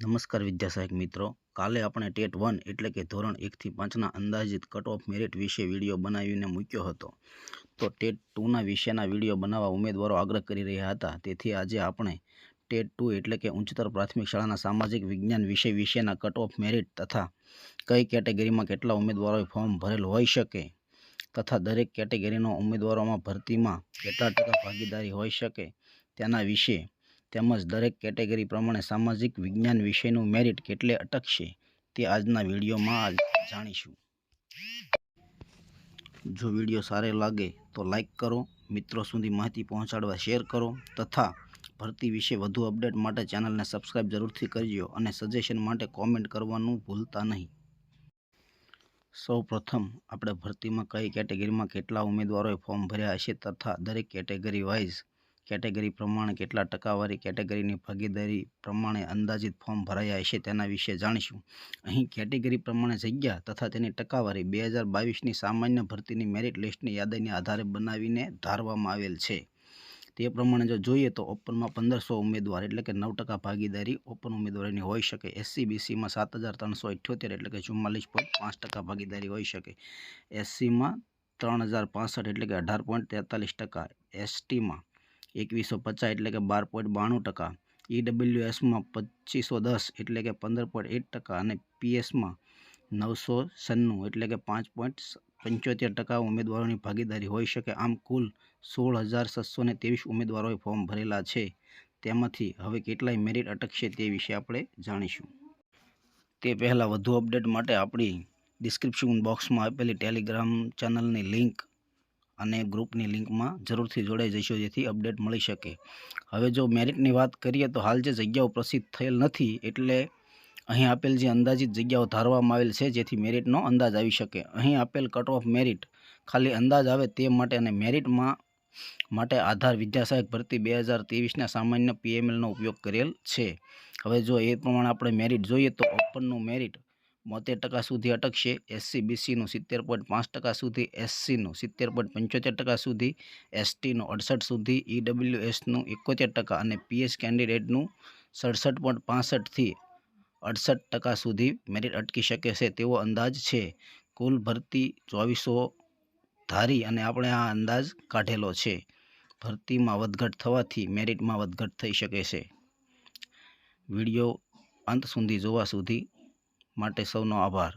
નમસ્કાર વિદ્યાસહાયક મિત્રો. કાલે આપણે ટેટ વન એટલે કે ધોરણ એકથી પાંચના અંદાજિત કટ ઓફ મેરિટ વિશે વીડિયો બનાવીને મૂક્યો હતો. તો ટેટ ટુના વિશેના વીડિયો બનાવવા ઉમેદવારો આગ્રહ કરી રહ્યા હતા. તેથી આજે આપણે ટેટ ટુ એટલે કે ઉચ્ચતર પ્રાથમિક શાળાના સામાજિક વિજ્ઞાન વિષય વિશેના કટ ઓફ મેરિટ તથા કઈ કેટેગરીમાં કેટલા ઉમેદવારોએ ફોર્મ ભરેલ હોઈ શકે તથા દરેક કેટેગરીનો ઉમેદવારોમાં ભરતીમાં કેટલા ટકા ભાગીદારી હોઈ શકે તેના વિશે તેમજ દરેક કેટેગરી પ્રમાણે સામાજિક વિજ્ઞાન વિષયનું મેરિટ કેટલે અટકશે તે આજના વિડીયોમાં જાણીશું. જો વીડિયો સારો લાગે તો લાઈક કરો, મિત્રો સુધી માહિતી પહોંચાડવા શેર કરો તથા ભરતી વિશે વધુ અપડેટ માટે ચેનલને સબસ્ક્રાઇબ જરૂરથી કરજો અને સજેશન માટે કોમેન્ટ કરવાનું ભૂલતા નહીં. સૌ પ્રથમ આપણે ભરતીમાં કઈ કેટેગરીમાં કેટલા ઉમેદવારોએ ફોર્મ ભર્યા હશે તથા દરેક કેટેગરી વાઇઝ કેટેગરી પ્રમાણે કેટલા ટકાવારી કેટેગરીની ભાગીદારી પ્રમાણે અંદાજિત ફોર્મ ભરાયા હશે તેના વિશે જાણીશું. અહીં કેટેગરી પ્રમાણે જગ્યા તથા તેની ટકાવારી બે હજાર બાવીસની સામાન્ય ભરતીની મેરિટ લિસ્ટની યાદીને આધારે બનાવીને ધારવામાં આવેલ છે. તે પ્રમાણે જો જોઈએ તો ઓપનમાં પંદરસો ઉમેદવાર એટલે કે નવ ટકા ભાગીદારી ઓપન ઉમેદવારીની હોઈ શકે. એસસી બીસીમાં સાત હજાર ત્રણસો અઠ્યોતેર એટલે કે ચુમ્માલીસ પોઈન્ટ પાંચ ટકા ભાગીદારી હોઈ શકે. એસસીમાં ત્રણ હજાર પાસઠ એટલે કે અઢાર પોઈન્ટ તેતાલીસ ટકા. એસટીમાં એકવીસો પચાસ એટલે કે બાર પોઈન્ટ બાણું ટકા. ઈડબ્લ્યુએસમાં પચીસો દસ એટલે કે પંદર પોઈન્ટ એક ટકા અને પીએસમાં નવસો સન્નું એટલે કે પાંચ પોઈન્ટ પંચોતેર ટકા ઉમેદવારોની ભાગીદારી હોઈ શકે. આમ કુલ સોળ હજાર છસો ને ત્રેવીસ ઉમેદવારોએ ફોર્મ ભરેલા છે. તેમાંથી હવે કેટલાય મેરિટ અટકશે તે વિશે આપણે જાણીશું. તે પહેલાં વધુ અપડેટ માટે આપણી ડિસ્ક્રિપ્શન બોક્સમાં આપેલી ટેલિગ્રામ ચેનલની લિંક અને ગ્રુપની લિંકમાં જરૂરથી જોડાઈ જશો જેથી અપડેટ મળી શકે. હવે જો મેરિટની વાત કરીએ તો હાલ જે જગ્યાઓ પ્રસિદ્ધ થયેલ નથી એટલે અહીં આપેલ જે અંદાજિત જગ્યાઓ ધારવામાં આવેલ છે જેથી મેરિટનો અંદાજ આવી શકે. અહીં આપેલ કટ ઓફ મેરિટ ખાલી અંદાજ આવે તે માટે અને મેરિટમાં માટે આધાર વિદ્યાસહાયક ભરતી બે હજાર ત્રેવીસના સામાન્ય પીએમએલનો ઉપયોગ કરેલ છે. હવે જો એ પ્રમાણે આપણે મેરિટ જોઈએ તો ઓપનનું મેરિટ બોતેર ટકા સુધી અટકશે. એસસી બીસીનું સિત્તેર પોઈન્ટ પાંચ ટકા સુધી, એસસીનું સિત્તેર પોઈન્ટ પંચોતેર ટકા સુધી, એસટીનું અડસઠ સુધી, ઈડબ્લ્યુએસનું એકોતેર ટકા અને પીએસ કેન્ડિડેટનું સડસઠ પોઈન્ટ પાસઠથી અડસઠ ટકા સુધી મેરિટ અટકી શકે છે તેવો અંદાજ છે. કુલ ભરતી ચોવીસો ધારી અને આપણે આ અંદાજ કાઢેલો છે. ભરતીમાં વધઘટ થવાથી મેરિટમાં વધઘટ થઈ શકે છે. વીડિયો અંત સુધી જોવા સુધી માટે સૌનો આભાર.